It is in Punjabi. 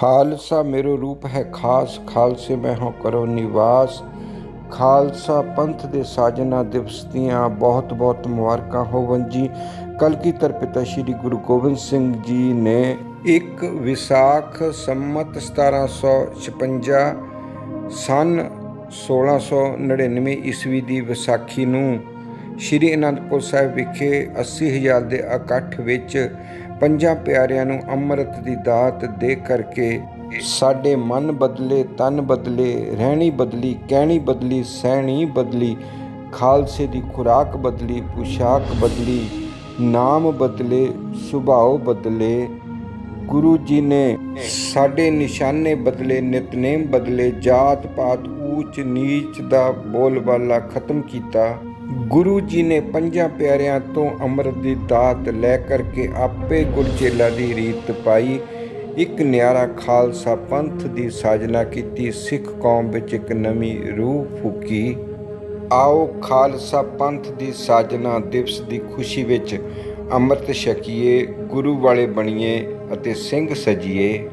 ਖਾਲਸਾ ਮੇਰੋ ਰੂਪ ਹੈ ਖਾਸ, ਖਾਲਸੇ ਮੈਂ ਹਾਂ ਕਰੋ ਨਿਵਾਸ। ਖਾਲਸਾ ਪੰਥ ਦੇ ਸਾਜਨਾ ਦਿਵਸ ਦੀਆਂ ਬਹੁਤ ਬਹੁਤ ਮੁਬਾਰਕਾਂ ਹੋਵਨ ਜੀ। ਕਲਗੀਧਰ ਪਿਤਾ ਸ੍ਰੀ ਗੁਰੂ ਗੋਬਿੰਦ ਸਿੰਘ ਜੀ ਨੇ ਇੱਕ ਵਿਸਾਖ ਸੰਮਤ 1756 ਸਨ 1699 ਈਸਵੀ ਦੀ ਵਿਸਾਖੀ ਨੂੰ ਸ਼੍ਰੀ ਅਨੰਦਪੁਰ ਸਾਹਿਬ ਵਿਖੇ 80000 ਦੇ ਇਕੱਠ ਵਿੱਚ ਪੰਜਾਂ ਪਿਆਰਿਆਂ ਨੂੰ ਅੰਮ੍ਰਿਤ ਦੀ ਦਾਤ ਦੇ ਕਰਕੇ ਸਾਡੇ ਮਨ ਬਦਲੇ, ਤਨ ਬਦਲੇ, ਰਹਿਣੀ ਬਦਲੀ, ਕਹਿਣੀ ਬਦਲੀ, ਸਹਿਣੀ ਬਦਲੀ, ਖਾਲਸੇ ਦੀ ਖੁਰਾਕ ਬਦਲੀ, ਪੁਸ਼ਾਕ ਬਦਲੀ, ਨਾਮ ਬਦਲੇ, ਸੁਭਾਅ ਬਦਲੇ, ਗੁਰੂ ਜੀ ਨੇ ਸਾਡੇ ਨਿਸ਼ਾਨੇ ਬਦਲੇ, ਨਿਤਨੇਮ ਬਦਲੇ ਜਾਤ ਪਾਤ ਊਚ ਨੀਚ ਦਾ ਬੋਲਬਾਲਾ ਖਤਮ ਕੀਤਾ। ਗੁਰੂ ਜੀ ਨੇ ਪੰਜਾਂ ਪਿਆਰਿਆਂ ਤੋਂ ਅੰਮ੍ਰਿਤ ਦੀ ਦਾਤ ਲੈ ਕਰਕੇ ਆਪੇ ਗੁਰਚੇਲਾ ਦੀ ਰੀਤ ਪਾਈ। ਇੱਕ ਨਿਆਰਾ ਖਾਲਸਾ ਪੰਥ ਦੀ ਸਾਜਨਾ ਕੀਤੀ। ਸਿੱਖ ਕੌਮ ਵਿੱਚ ਇੱਕ ਨਵੀਂ ਰੂਹ ਫੂਕੀ। ਆਓ ਖਾਲਸਾ ਪੰਥ ਦੀ ਸਾਜਨਾ ਦਿਵਸ ਦੀ ਖੁਸ਼ੀ ਵਿੱਚ ਅੰਮ੍ਰਿਤ ਛਕੀਏ, ਗੁਰੂ ਵਾਲੇ ਬਣੀਏ ਅਤੇ ਸਿੰਘ ਸਜੀਏ।